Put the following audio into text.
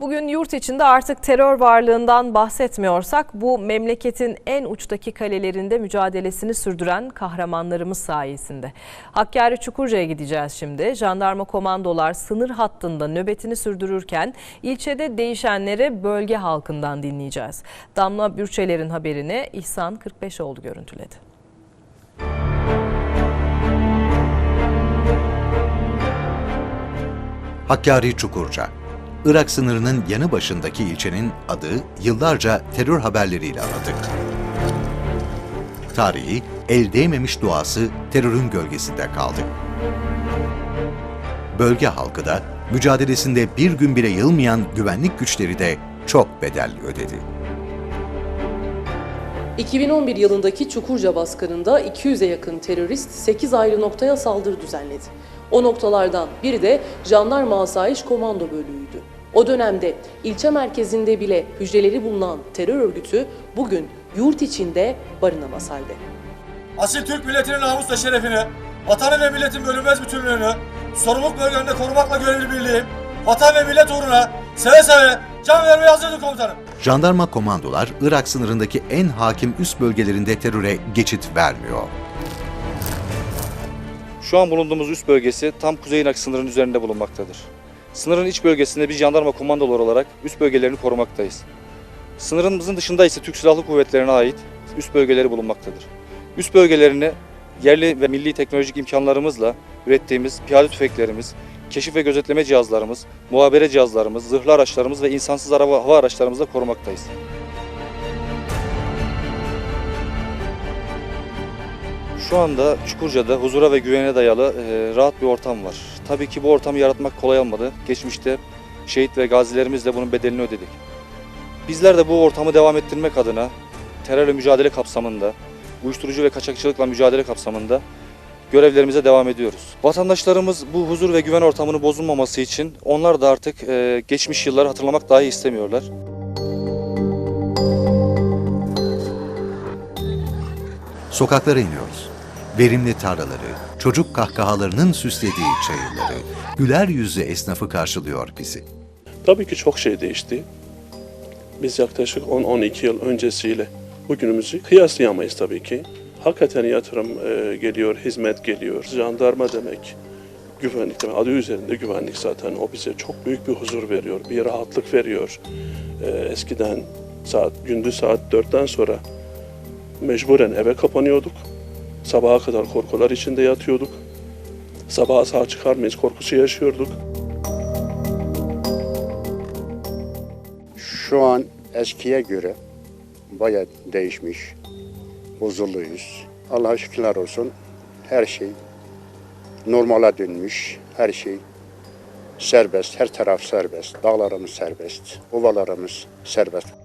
Bugün yurt içinde artık terör varlığından bahsetmiyorsak bu memleketin en uçtaki kalelerinde mücadelesini sürdüren kahramanlarımız sayesinde. Hakkari Çukurca'ya gideceğiz şimdi. Jandarma komandolar sınır hattında nöbetini sürdürürken ilçede değişenleri bölge halkından dinleyeceğiz. Damla Bürçeler'in haberini İhsan 45oğlu görüntüledi. Hakkari Çukurca. Irak sınırının yanı başındaki ilçenin adı yıllarca terör haberleriyle anıldı. Tarihi, el değmemiş duası terörün gölgesinde kaldı. Bölge halkı da mücadelesinde bir gün bile yılmayan güvenlik güçleri de çok bedel ödedi. 2011 yılındaki Çukurca baskınında 200'e yakın terörist 8 ayrı noktaya saldırı düzenledi. O noktalardan biri de Jandarma Asayiş Komando Bölüğü'ydü. O dönemde ilçe merkezinde bile hücreleri bulunan terör örgütü bugün yurt içinde barınamaz halde. Asil Türk milletinin namus ve şerefini, vatanı ve milletin bölünmez bütünlüğünü, sorumluluk bölgelerinde korumakla görevli birliğim, vatan ve millet uğruna seve seve can vermeye hazırdır komutanım. Jandarma komandolar Irak sınırındaki en hakim üst bölgelerinde teröre geçit vermiyor. Şu an bulunduğumuz üst bölgesi tam Kuzey Irak sınırının üzerinde bulunmaktadır. Sınırın iç bölgesinde biz jandarma komandoları olarak üst bölgelerini korumaktayız. Sınırımızın dışında ise Türk Silahlı Kuvvetleri'ne ait üst bölgeleri bulunmaktadır. Üst bölgelerini yerli ve milli teknolojik imkanlarımızla ürettiğimiz piyade tüfeklerimiz, keşif ve gözetleme cihazlarımız, muhabere cihazlarımız, zırhlı araçlarımız ve insansız araba hava araçlarımızla korumaktayız. Şu anda Çukurca'da huzura ve güvene dayalı e, rahat bir ortam var. Tabii ki bu ortamı yaratmak kolay olmadı. Geçmişte şehit ve gazilerimizle bunun bedelini ödedik. Bizler de bu ortamı devam ettirmek adına terörle mücadele kapsamında, uyuşturucu ve kaçakçılıkla mücadele kapsamında görevlerimize devam ediyoruz. Vatandaşlarımız bu huzur ve güven ortamını bozulmaması için onlar da artık e, geçmiş yılları hatırlamak dahi istemiyorlar. Sokaklara iniyoruz. Verimli tarlaları, çocuk kahkahalarının süslediği çayırları, güler yüzlü esnafı karşılıyor bizi. Tabii ki çok şey değişti. Biz yaklaşık 10-12 yıl öncesiyle bugünümüzü kıyaslayamayız tabii ki. Hakikaten yatırım e, geliyor, hizmet geliyor. Jandarma demek, güvenlik demek. Adı üzerinde güvenlik zaten. O bize çok büyük bir huzur veriyor, bir rahatlık veriyor. E, eskiden saat gündüz saat 4'ten sonra mecburen eve kapanıyorduk. Sabaha kadar korkular içinde yatıyorduk. Sabaha sağ çıkar mıyız korkusu yaşıyorduk. Şu an eskiye göre bayağı değişmiş. Huzurluyuz. Allah'a şükürler olsun. Her şey normala dönmüş. Her şey serbest. Her taraf serbest. Dağlarımız serbest. Ovalarımız serbest.